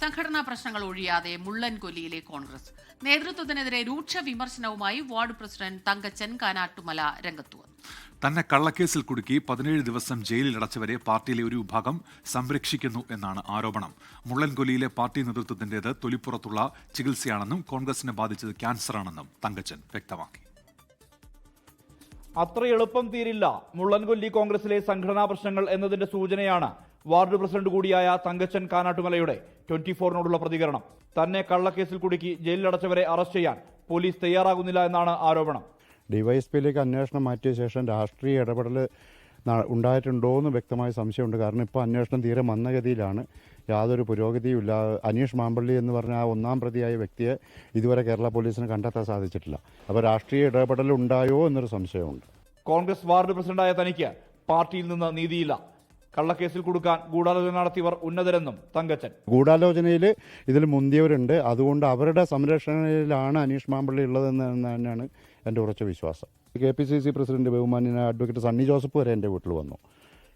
സംഘടനാ പ്രശ്നങ്ങൾ ഒഴിയാതെ മുള്ളൻകൊല്ലിയിലെ കോൺഗ്രസ്. നേതൃത്വത്തിനെതിരെ രൂക്ഷ വിമർശനവുമായി വാർഡ് പ്രസിഡന്റ് തങ്കച്ചൻ കാനാട്ടുമല രംഗത്തു വന്നു. തന്നെ കള്ളക്കേസിൽ കുടുക്കി പതിനേഴ് ദിവസം ജയിലിൽ അടച്ചവരെ പാർട്ടിയിലെ ഒരു വിഭാഗം സംരക്ഷിക്കുന്നു എന്നാണ് ആരോപണം. മുള്ളൻകൊല്ലിയിലെ പാർട്ടി നേതൃത്വത്തിന്റേത് തൊലിപ്പുറത്തുള്ള ചികിത്സയാണെന്നും കോൺഗ്രസിനെ ബാധിച്ചത് ക്യാൻസറാണെന്നും തങ്കച്ചൻ വ്യക്തമാക്കി. അത്ര എളുപ്പം തീരില്ല മുള്ളൻകൊല്ലി കോൺഗ്രസിലെ സംഘടനാ പ്രശ്നങ്ങൾ എന്നതിന്റെ സൂചനയാണ് വാർഡ് പ്രസിഡന്റ് കൂടിയായ തങ്കച്ചൻ കാനാട്ടുമലയുടെ ട്വന്റി ഫോറിനോടുള്ള പ്രതികരണം. തന്നെ കള്ളക്കേസിൽ കുടുക്കി ജയിലിലടച്ചവരെ അറസ്റ്റ് ചെയ്യാൻ പോലീസ് തയ്യാറാകുന്നില്ല എന്നാണ് ആരോപണം. ഡിവൈഎസ്പിയിലേക്ക് അന്വേഷണം മാറ്റിയ ശേഷം രാഷ്ട്രീയ ഇടപെടൽ ഉണ്ടായിട്ടുണ്ടോ എന്ന് വ്യക്തമായ സംശയമുണ്ട്. കാരണം ഇപ്പോൾ അന്വേഷണം തീരെ മന്ദഗതിയിലാണ്. യാതൊരു പുരോഗതിയും ഇല്ല. അനീഷ് മാമ്പള്ളി എന്ന് പറഞ്ഞ ആ ഒന്നാം പ്രതിയായ വ്യക്തിയെ ഇതുവരെ കേരള പോലീസിന് കണ്ടെത്താൻ സാധിച്ചിട്ടില്ല. അപ്പോൾ രാഷ്ട്രീയ ഇടപെടൽ ഉണ്ടായോ എന്നൊരു സംശയമുണ്ട്. കോൺഗ്രസ് വാർഡ് പ്രസിഡന്റായ തനിക്ക് പാർട്ടിയിൽ നിന്ന് നീതിയില്ല. കള്ളക്കേസിൽ കൊടുക്കാൻ ഗൂഢാലോചന നടത്തിയവർ ഉന്നതരെന്നും തങ്കച്ചൻ. ഗൂഢാലോചനയിൽ ഇതിൽ മുന്തിയവരുണ്ട്. അതുകൊണ്ട് അവരുടെ സംരക്ഷണയിലാണ് അനീഷ് മാമ്പള്ളി ഉള്ളതെന്ന് തന്നെയാണ് എന്റെ ഉറച്ച വിശ്വാസം. K P C C president ബഹുമാന്യനായ അഡ്വക്കേറ്റ് സണ്ണി ജോസഫ് വരെ എന്റെ വീട്ടിൽ വന്നു.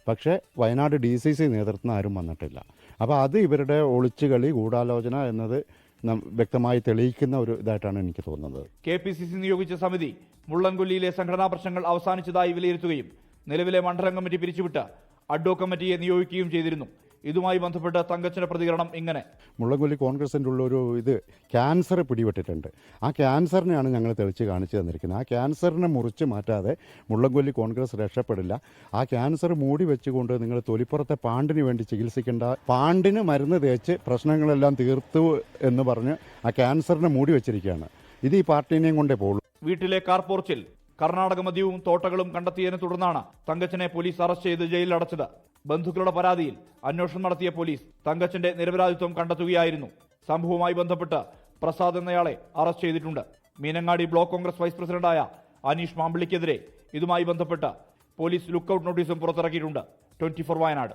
പക്ഷേ വയനാട് ഡി സി സി നേതൃത്വം ആരും വന്നിട്ടില്ല. അപ്പോൾ അത് ഇവരുടെ ഒളിച്ചുകളി ഗൂഢാലോചന എന്നത് വ്യക്തമായി തെളിയിക്കുന്ന ഒരു ഇതായിട്ടാണ് എനിക്ക് തോന്നുന്നത്. കെ പി സി സി നിയോഗിച്ച സമിതി മുള്ളൻകൊല്ലിയിലെ സംഘടനാ പ്രശ്നങ്ങൾ അവസാനിച്ചതായി വിലയിരുത്തുകയും നിലവിലെ മണ്ഡലം കമ്മിറ്റി പിരിച്ചുവിട്ട് അഡ്വോ കമ്മിറ്റിയെ നിയോഗിക്കുകയും ചെയ്തിരുന്നു. ഇതുമായി ബന്ധപ്പെട്ട് തങ്കച്ചന്റെ പ്രതികരണം ഇങ്ങനെ. മുള്ളംകൊല്ലി കോൺഗ്രസിന്റെ ഉള്ള ഒരു ഇത് ക്യാൻസർ പിടിപെട്ടിട്ടുണ്ട്. ആ ക്യാൻസറിനെയാണ് ഞങ്ങൾ തെളിച്ച് കാണിച്ചു തന്നിരിക്കുന്നത്. ആ ക്യാൻസറിനെ മുറിച്ച് മാറ്റാതെ മുള്ളംകൊല്ലി കോൺഗ്രസ് രക്ഷപ്പെടില്ല. ആ ക്യാൻസർ മൂടി വെച്ചുകൊണ്ട് നിങ്ങൾ തൊലിപ്പുറത്തെ പാണ്ടിന് വേണ്ടി ചികിത്സിക്കേണ്ട പാണ്ടിന് മരുന്ന് തേച്ച് പ്രശ്നങ്ങളെല്ലാം തീർത്തു എന്ന് പറഞ്ഞ് ആ ക്യാൻസറിനെ മൂടി വെച്ചിരിക്കുകയാണ്. ഇത് ഈ പാർട്ടീനെയും കൊണ്ടേ പോകുള്ളൂ വീട്ടിലെ കാർ പോർച്ചിൽ കർണാടക മദ്യവും തോട്ടകളും കണ്ടെത്തിയതിനെ തുടർന്നാണ് തങ്കച്ചനെ പോലീസ് അറസ്റ്റ് ചെയ്ത് ജയിലിലടച്ചത് ബന്ധുക്കളുടെ പരാതിയിൽ അന്വേഷണം നടത്തിയ പോലീസ് തങ്കച്ചന്റെ നിരപരാധിത്വം കണ്ടെത്തുകയായിരുന്നു. സംഭവവുമായി ബന്ധപ്പെട്ട് പ്രസാദ് എന്നയാളെ അറസ്റ്റ് ചെയ്തിട്ടുണ്ട്. മീനങ്ങാടി ബ്ലോക്ക് കോൺഗ്രസ് വൈസ് പ്രസിഡന്റായ അനീഷ് മാമ്പിളിക്കെതിരെ ഇതുമായി ബന്ധപ്പെട്ട് പോലീസ് ലുക്കൌട്ട് നോട്ടീസും പുറത്തിറക്കിയിട്ടുണ്ട്. Twenty four Wayanad.